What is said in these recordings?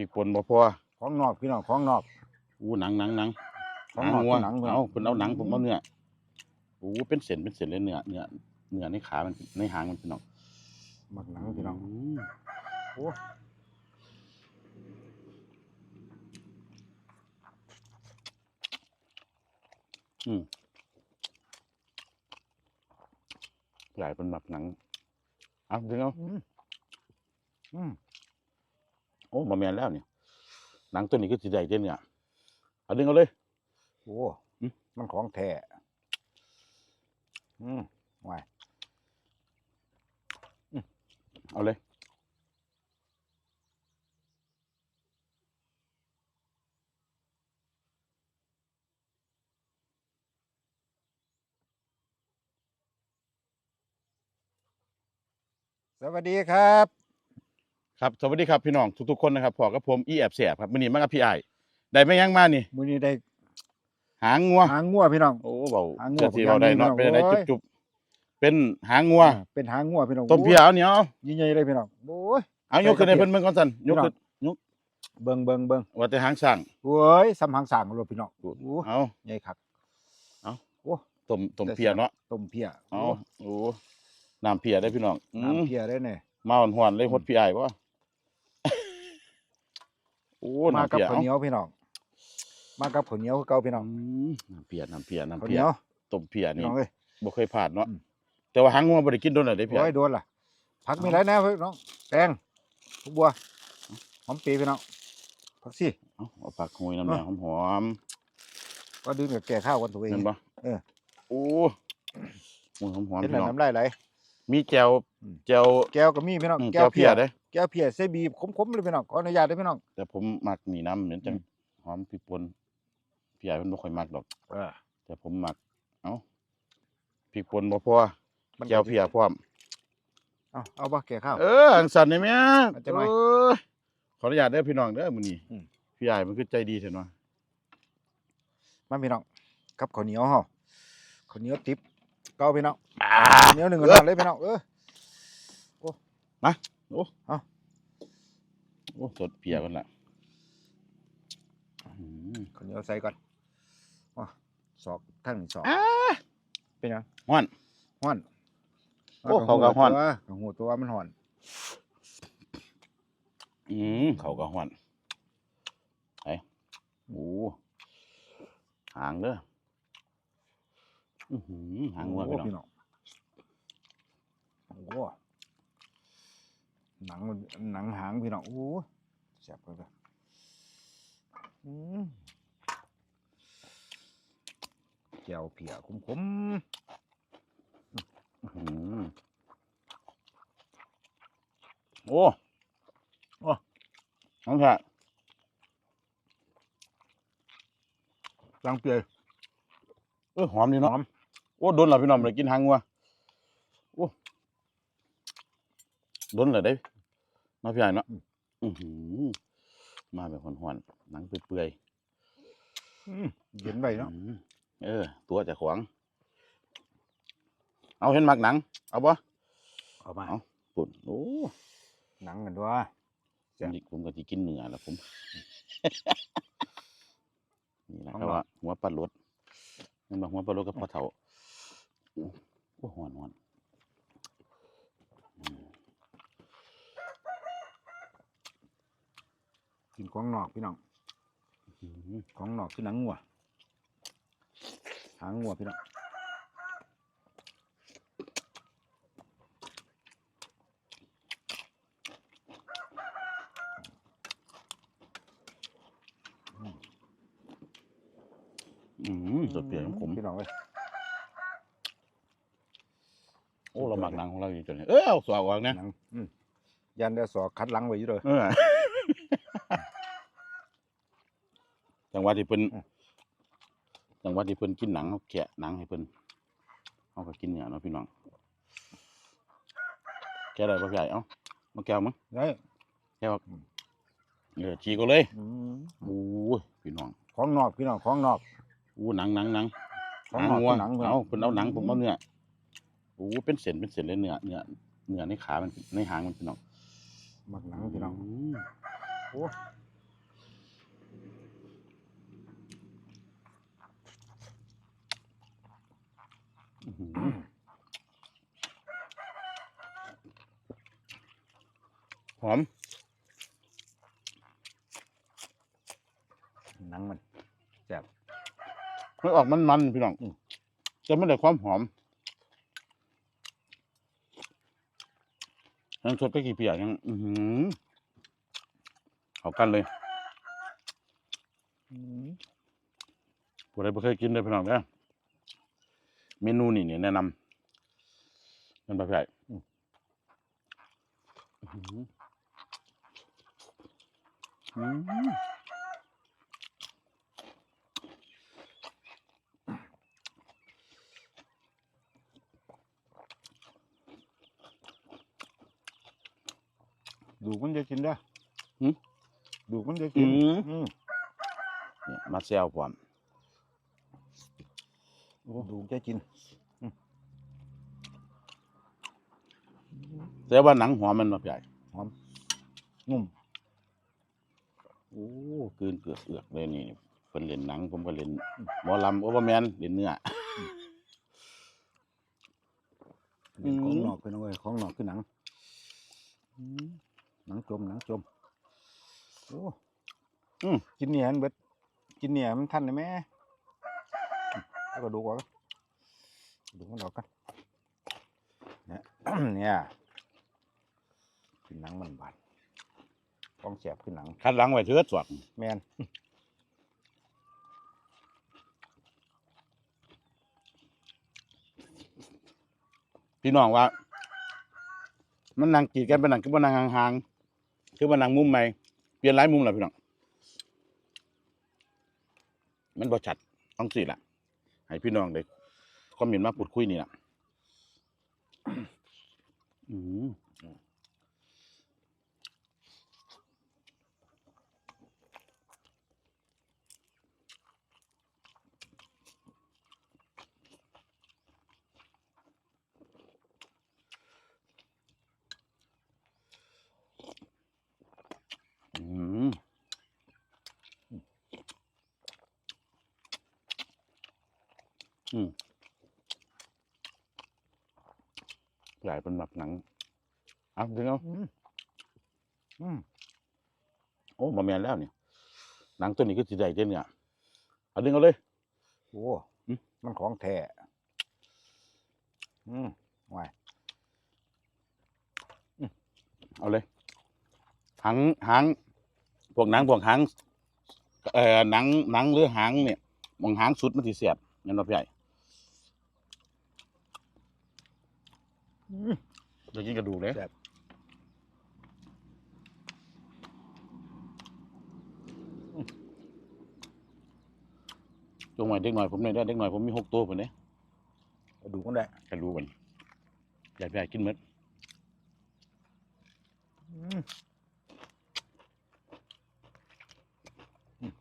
พริกป่นบ่พอของนอกพี่น้องของนอก อู้หนังหนังหนังของหางนอกงัวหนังเอาเพิ่นเอาหนังผมเอาเนื้ออู้เป็นเส้นเป็นเส้นเลยเนื้อเนื้อเนื้อในขามันในหางมันพี่น้องหมักหนังพี่น้องมโอ้อืมใหญ่เป็นแบบหนังเอาดึงเอาอืมอืม โอ้มาแมนแล้วเนี่ยหนังตัวนี้ก็สิได้เด่นเนี่ยเอาดึงเอาเลย โอ้อืมมันของแท้อืมไว้เอาเลยสวัสดีครับ ครับสวัสดีครับพี่น้องทุกๆคนนะครับพอกับผมอีแอบแสบครับมื้อนี้มากับพี่ไอ้ายได้ไม่ยั้งมานี่ มื้อนี้ได้หางงัวหางงัวพี่น้อง โอ้เบาหางงัวเจ้าที่เราได้เนาะผมเป็นอยากอะไรมีเนาะจุบๆเป็นหางงัวอ่าเป็นหางงัวพี่น้องต้มเพียเอาเนี่ยเอายิ่งใหญ่เลยพี่น้องโอ้ย เอายกขึ้นให้เพิ่นเบิ่งก่อนสั่นยกขึ้นเบิ่งเบิ่งเบิ่งว่าแต่หางสั่งโอ้ยสำหางสางรถพี่น้องโอ้เอาใหญ่คัก ต้มต้มเพียเนาะต้มเพียเอาโอ้น้ำเพียได้พี่น้องอืมน้ำเพียได้เนี่ยมาหอนๆเลยหดพี่ไอ้ายบ่ โอ้มาน้ำกับเพียข้าวเอาเหนียวพี่น้อง มากับข้าวเหนียวคือเก่าพี่น้องอืมน้ำเพียน้ำเพียน้ำข้าวเพีเหยนียวต้มเพียพี่นี่น้องเอ้ย บ่เคยผ่านเนาะอืม แต่ว่าหางงัวบ่ได้กินโดนเลยเด้พี่โอ้ไอ้ายยโดนล่ะผักมีหลายแนวพี่น้องแตงทุกบัวหอมปีพี่น้องผักซี่เอาเอาผักหุยน้ำแดงหอมก็ดื่มกับแก่ข้าวกันตัวเอๆงเห็นบ่เออ โอ้หุยหอมๆเห็นพี่แล้วน้องน้ำลายไหล มีแจวอืมแจวแก้วก็มีพี่น้องอืมแก้แจววเพีเพียยเด้แก้วเพียใส่บีบขมๆเลยพี่น้องขออนุญาตเด้อพี่น้องแต่ผมมักนี่น้ำเหมือนจังอืมหอมพริกป่นพี่ใหญ่เพิ่นบ่ค่อยมักดอกเออแต่ผมมัก เอ้าพริกป่นบ่พอมันแจวเพียพร้อม เอาเอาบ่แก่ข้าว เอออังสันนี่แม่มันจะหน่อยเยขออนุญาตเด้อพี่น้องเด้อมื้อนี้อืม พี่ใหญ่มันคือใจดีแท้เนาะมาพี่น้องกับข้าวเหนียวเฮาข้าวเหนียวติ๊บ เก่าพี่น้องอ่าข้าวเหนียวหนึ่งกระดานเลยพี่น้องเออโอ้สดเพียกันล่ะอืมข้าวเหนียวใส่ก่อนอ๋อศอกทั้งสองอ่าเป็นหยังฮ้อนฮ้อนโอ้เขาก็ฮ้อนกับหูตัวมันฮ้อน อืมเขาก็ฮ้อนไอ้โอ้หางเด้อ อื้อหือหางวัวโอ้พี่น้องพี่น้องโอ้หนังมันหนังหางพี่น้องโอ้แซ่บเลยอืมแก้วเพียขมอืมโอ้โอ้น้องแท้ๆลังเปียเออหอมดีหเนาะอม โอ้โดนแล้วพี่น้องเลยกินหางวัวโอ้โดนเลยได้มาพี่ใหญ่เนาะอือหือมาแบบหอนๆหนังเปื่อยอืมเย็นไปๆเนาะอืมเออ ตัวจะขวาง เอาเห็นหมักหนัง เอาปะเอามาเอาปุ่นโอ้หนังกันด้วยผมสิผมก็จะกินเนื้อแล้วผมนี่แหละของครับเราว่าหัวปลาลดนี่มาหัวปลาลดกับพ่อเฒ่า โอ้โอ้หอนหอนกินของนอกพี่น้องของนอกคือหนังงัวหางงัวพี่น้องอืมสดเปรี้ยวของผมพี่น้องเว้ย โอ้เราหมักหนังของเราอยู่จนเนี่ยเออเอาสวออกนะหนังอืมยันได้สอกคัดหลังไว้อยู่เลย เออจังหวะที่เพิ่นอืมจังหวะที่เพิ่นกินหนังเขาแกะหนังให้เพิ่นเขาก็กินเนื้อเนาะพี่น้องแกะได้ปะพี่ใหญ่เอ้ามาแก้วมั้งได้แก้วเออจีก็เลยอืมโอ้ยพี่น้องของนอกพี่น้องของนอก อู้หนังหนังหนังของหางนอกงัวคือหนังพี่น้เอาองเพิ่นเอาหนังผมเอาเนื้อโอ้เป็นเศษเป็นเศษเลยเนื้อเนื้อเนื้อในขามันในหางมันพี่น้องหมักหนังพี่น้องโอู้อหอหอมนังมันแบบมันออกมันมันๆพี่น้องแต่ไม่ได้ความหอม ยังสดไปกี่เปียกยังอือเอากันเลยผู้ใดบ่เคยกินได้พี่น้องเด้อเมนูนี่เนี่ยแนะนำมันแบบใหญ่อื้อหืออืม ดูมันจะกินได้หืมดูมันจะกิน อืม อืมนี่มาแซวพร้อมดูจะกิน แต่ว่าหนังหอมมันแบบใหญ่นุ่ม โอ้กลืนเกือกเอือกเลยนี่เพิ่นเล่นหนังผมก็เล่นหมอลำโอเวอร์แมนเล่นเนื้อ เป็นของอืม นอกเป็นเอาไว้ของนอกคือหนัง หนังจมหนังจมโอ้อืมกินเนี่ยมันเบิดกินเนี่ยมันทันได้ไหมแล้วก็ดูก่อนดูมันออกกันเนี่ยเนี่ยกินหนังมันบาดของแสบคือหนังคัดหลังไว้เถิดสวกแมนพี่น้องว่า มันนั่งกีดกันเป็นหนังคือว่านั่งห่างๆ คือมันนังมุมใหม่เปลี่ยนหลายมุมแล้วพี่น้องมันบ่ชัดต้องสิล่ะ ให้พี่น้องได้คอมเมนต์มาพูดคุยนี่ล่ะ อืมอืม อืมใหญ่เป็นแบบหนังเอาดึงเอาอืมอืมโอ้มาแมนแล้วเนี่ยหนังตัวนี้ก็สิได้เด่นเนี่ยเอาดึงเอาเลยโอ้อืมมันของแท้อืมไว้เอาเลยหางหางพวกหนังพวกหางเอ่อหนังหนังหรือหางเนี่ยมองหางสุดมันสิเสียบเงินเราใหญ่ อืม เดี๋ยวกินกระดูกเลยแซ่บ จงไว้เด็กหน่อยผมเนี่ยได้เด็กหน่อยผมมีหกตัวผมเนี่ยเอาดูกันได้กระดูกมันใหญ่ใหญ่กินหมดอืมอืม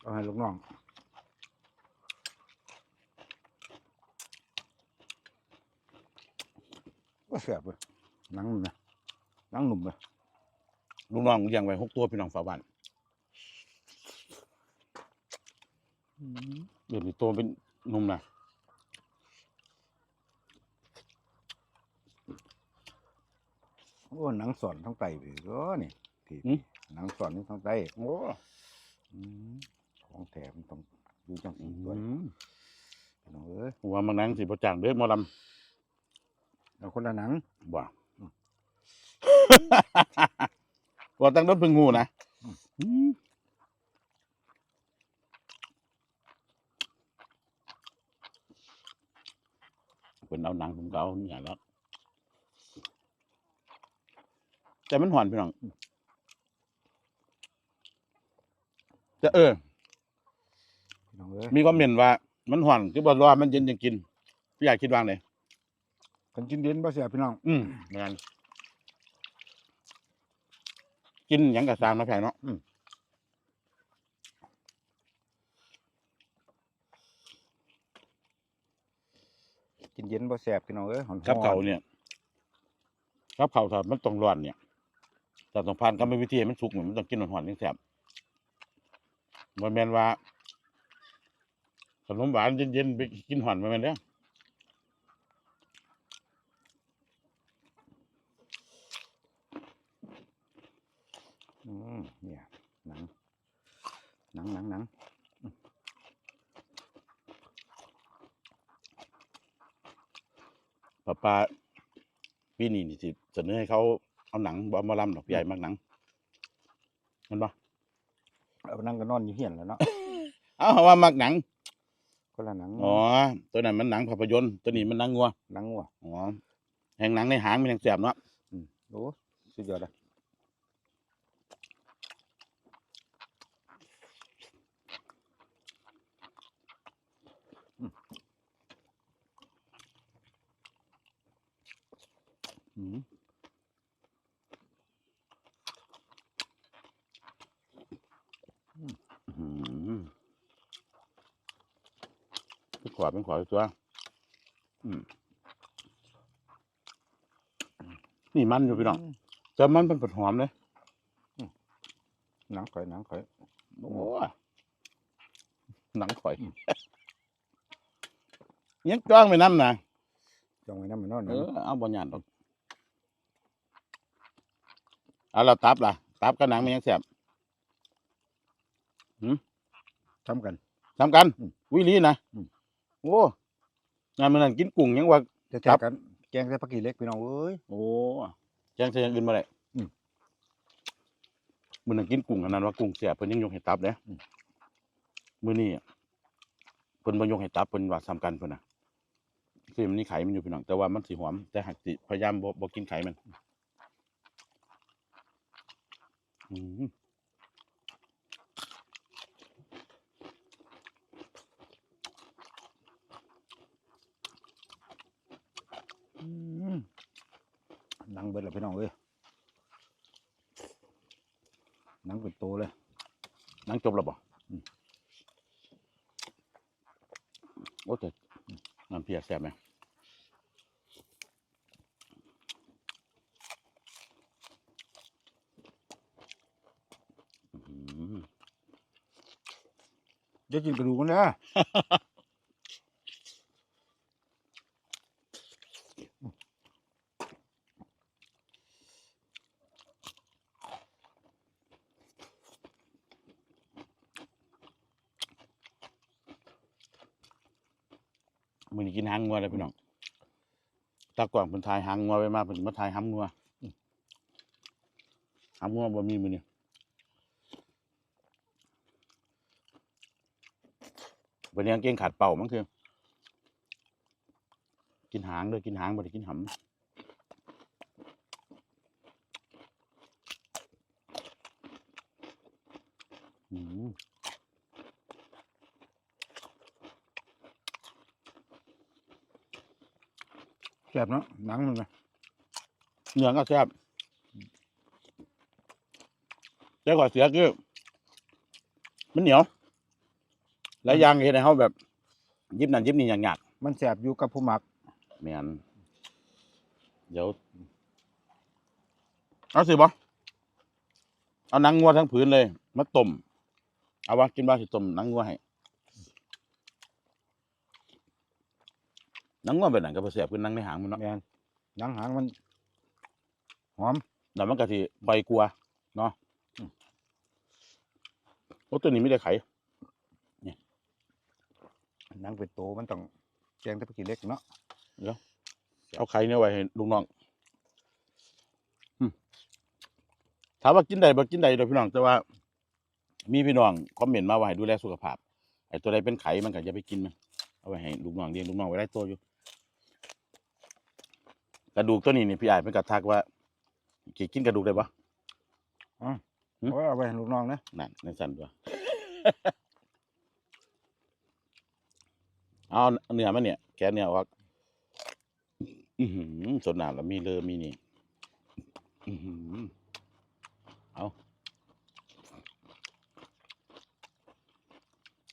เอาให้ลูกน้อง ว่าแซ่บเลยหนังมันนะหนังหนุ่มเลยลูกน้องเลี้ยงไว้หกตัวพี่น้องฝาบ้านเดี๋ยวนี้โตเป็นหนุ่มนะโอ้หนังสอนทั้งไตไปก็นี่ที่อืมหนังสอนนี่ทั้งไตโอ้อืมของแถมนต้องดูจังอืสีตัวมพี่น้องเอ้ยว่ามันหนังสิประจางเด้อหมอล เอาคนละหนังำว่าว่าตั้งรถเพึ่งงูนะอืมเป็นเอาหนังผมก็เอาเนี่ยแล้วแต่มันหวานพี่น้องแต่เออ พี่น้องเอ้ยมีความเห็นว่า มันหวานคือบอกว่ามันเย็นยังกินพี่อยากคิดว่างเลย กันกินเด่นบ่เสียพี่น้อง อืมงานกินหยังกับซามนะแพงเนาะอืมกินเย็นบ่แสบพี่น้องเอ้ยหอนๆกับเขาเนี่ยกับเขาถ้ามันต้องร้อนเนี่ยแต่ต้องผ่านกรรมวิธีให้มันสุกเนี่ยมันต้องกินหวานๆนี่แซ่บมันแมนว่าขนมหวานเย็นๆไปกินหวานมันแมนเด้อ อืมเนี่ยหนัง หนังหนังหนังป้าป้าปีนี้นี่สิเสนอให้เขาเอาหนังบอมาลำดอกใหญ่มากหนังมันบ่เอานั่งก็นอนอยู่เฮียนแล้วเนาะเอ้าว่ามักหนังก็ละหนังอ๋อตัวนั้นมันหนังภาพยนตร์ตัวนี้มันหนังงัวหนังวัวอ๋อแห่งหนังในหางมันยังแสบเนาะอืมโอ้สุดยอดเลย อืมอืม เป็นขวาเป็นขวาตัวอืมนี่มันอยู่พี่น้องแต่มันเป็นผดหอมเลยหนังข่อยหนังข่อยโอ้หนังข่อยยังจ้องไปน้ำนะจองไว้น้ำมันอนเออเอาบอลยานดอก เอาเราตับล่ะ ตับกับหนังมันยังแสบทำกันทำกันอืมวิลีนะอืมโอ้งานมันนั่นกินกุ้งยังว่าจะครัแจบกกันแกงใส่ผักกีเล็กพี่น้องเอ้ยโอ้แจ้งเสียงอื่นมาเลยอืมมันนั่นกินกุ้งอันนั้นว่ากุ้งแสบเพิ่นยังยกให้ตับเด้อืมมื้อนี้อะเพิ่นบ่ยกให้ตับเพิ่นว่าซ้ำกันเพิ่นน่ะคือมันนี่ไข่มันอยู่พี่น้องแต่ว่ามันสิหอมแต่หักสิพยายามบ่บ่กินไข่มันอืม อืมห นังเบิดแล้วพี่น้องเอ้ยนังเป็นโตเลยนังจบแล้วบ่อืมโอ้แต่น้ำเพียแซ่บไหม อื้อหือ เดี๋ยวกินกระดูกกันนะมือนี้กินหางงัวเลยพี่น้องตากว่างเป็นทายหางงัวไปมาเป็นมาทายหางงัวอื้อหางงัวบ่มีมือนี้ วันนี้กางเก่งขาดเป่ามั้งคือ กินหางเลยกินหางบ่ได้กินหำอืมแซ่บเนาะหนังมันนะเนื้อก็แซ่บแต่ก่อนเสียคือมันเหนียว หลายอย่างเห็นให้เขาแบบ ยิบนั่นยิบนี่อย่างหยากมันแซ่บอยู่กับผู้หมักแมนเดี๋ยวเอาสิบ่เอาหนังงัวทั้งผืนเลยมาต้มเอาวะกินบ้าสิต้มหนังงัวให้หนังงัวเป็นหนังกระเพาะเสียบคือหนังในหางมันเนาะแมนหนังหางมันหอมแล้วมันก็สิใบกลัวเนาะอืมโอ้ตัวนี้ไม่ได้ไข่ห นังเป็นโตมันต้องแกงใส่ผักกีเล็กเนาะเอาไข่เนี่ยไว้ให้ลุงน้องอืมถามว่ากินได้บ่กินได้เด้อพี่น้องแต่ว่า มีพี่น้องคอมเมนต์มาว่าให้ดูแลสุขภาพไอ้ตัวใดเป็นไข่มันก็อย่าไปกินมันเอาไว้ให้ลูกน้องเลี้ยงลูกน้องไว้ได้ตัวอยู่กระดูกตัวนี้นี่พี่อ้ายเป็นกระทักว่ากิกินกระดูกได้ปะหืมเอาไว้เอาไว้ให้ลูกน้องนะนั่นในสันตัว เอาเนื้อมันเนี่ย แกเนื้อออกอือหือสดน้ำแล้วมีเลอมีนี่ อือหือเอา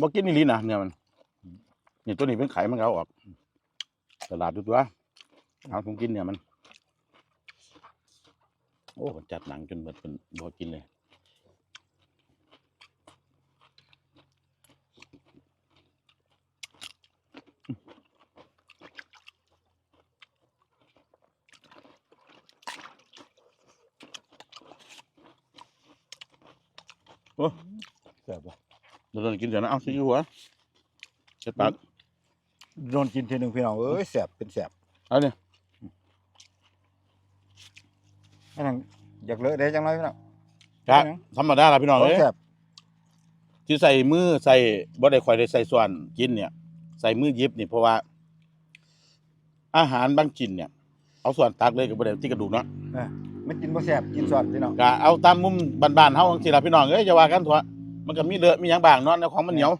บอกกินนี่ลีนะเนื้อมันนี่ตัวนี้เป็นไขมันเอาออกตลาดดูตัวเอาผมกินเนี่ยมัน โอ้จัดหนังจนเบิดเป็นบ่กินเลย แซ่บบ่เดี๋ยวเรากินเดี๋ยวนะเอาซีอิ๊วหัวเช็ดปากโดนกินทีหนึงพี่น้องเอ้ยแซ่บเป็นแซ่บเอาเนี่ยอันนั้นอยากเลอะได้จังไรพี่น้องครับธรรมดาละพี่น้องโอ้เอ้ยแซ่บที่ใส่มือใส่บ่ได้ค่อยได้ใส่ส่วนกินเนี่ย ใส่มือหยิบนี่เพราะว่า อาหารบางกินเนี่ย เอาส่วนตักเลยก็บ่ได้ที่กระดูกเนาะเออ มันกินบ่แซ่บกินซอสพี่น้องก็เอาตามมุมบ้านๆเฮาจังซี่ล่ะพี่น้องเอ้ยอย่าว่ากันถั่วมันก็มีเลอะมีหยังบ้างเนาะในของมันเหนียว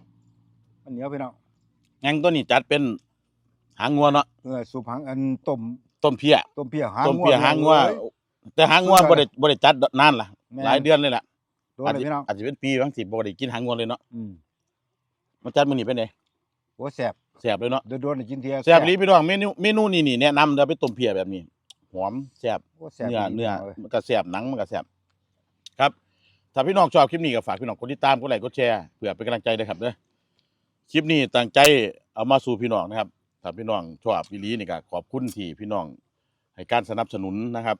มันเหนียวพี่น้องแงงตัวนี้จัดเป็นหางงัวเนาะเออสุพังอันต้มต้มเพี้ยต้มเพี้ยหางต้มเพี้ยหางงัวเอ้ยแต่หางงัวสุดยอดบ่ได้บ่ได้จัดนานล่ะแม่นหลายเดือนเลยล่ะโดนอาจเลยจะพี่น้องอาจจะเป็นปีบางสิบ่ได้กินหางงัวเลยเนาะอืมมันจัดมื้อนี้เป็นไดโอ้แซ่บแซ่บเลยเนาะโดนโดนๆกินเทียแซ่บอีหลีพี่น้องเมนูเมนูนี่นี่แนะนำเด้อไปต้มเพี้ยแบบนี้ หอมแซ่บโอ้แซ่บเนื้อดีเนื้อพี่งอ้ยมันก็แซ่บหนังมันก็แซ่บครับ ถ้าพี่น้องชอบคลิปนี้ก็ฝากพี่น้องกดติดตามกดไลค์กดแชร์เพื่อเป็นกำลังใจด้วยครับเด้อคลิปนี้ตั้งใจเอามาสู่พี่น้องนะครับถ้าพี่น้องชอบพี่ลีนี่ก็ขอบคุณที่พี่น้องให้การสนับสนุนนะครับ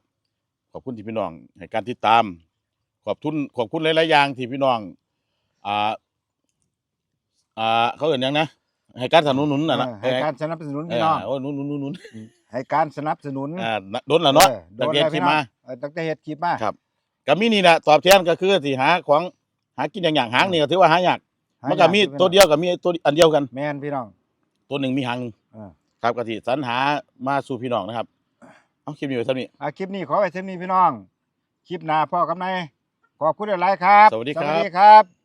ขอบคุณที่พี่น้องให้การติดตาม ขอบคุณขอบคุณหลายๆอย่างที่พี่น้องอ่าอ่าเขาเอ่นหยังนะ ให้การสนับสนุนน่ะนะเออให้การสนับสนุนเอพี่อน้องโอ้นุ่นนุ่นนุ่นนุ่นให้การสนับสนุนอ่าโดนละเนาะออโดตั้งนแต่แล้วคลิพี่ปน้องมาเออตั้งแต่เฮ็ดคลิปมาครับก็มีนี่แหละตอบแทนก็คือที่หาของหากินอย่างอย่างหางนี่ก็ถือว่าหายากหามันก็มียากตัวเดียวกับมีตัวอันเดียวกัน แม่นพี่น้อง ตัวหนึ่งมีหางหนึ่งเออครับก็ที่สรรหามาสู่พี่น้องนะครับเอาคลิปนี้ไว้เท่านี้อะคลิปนี้ขอไว้เท่านี้พี่น้อง คลิปหน้าพ่อกับนายขอบคุณหลายๆครับ สวัสดีครับสวัสดีครับ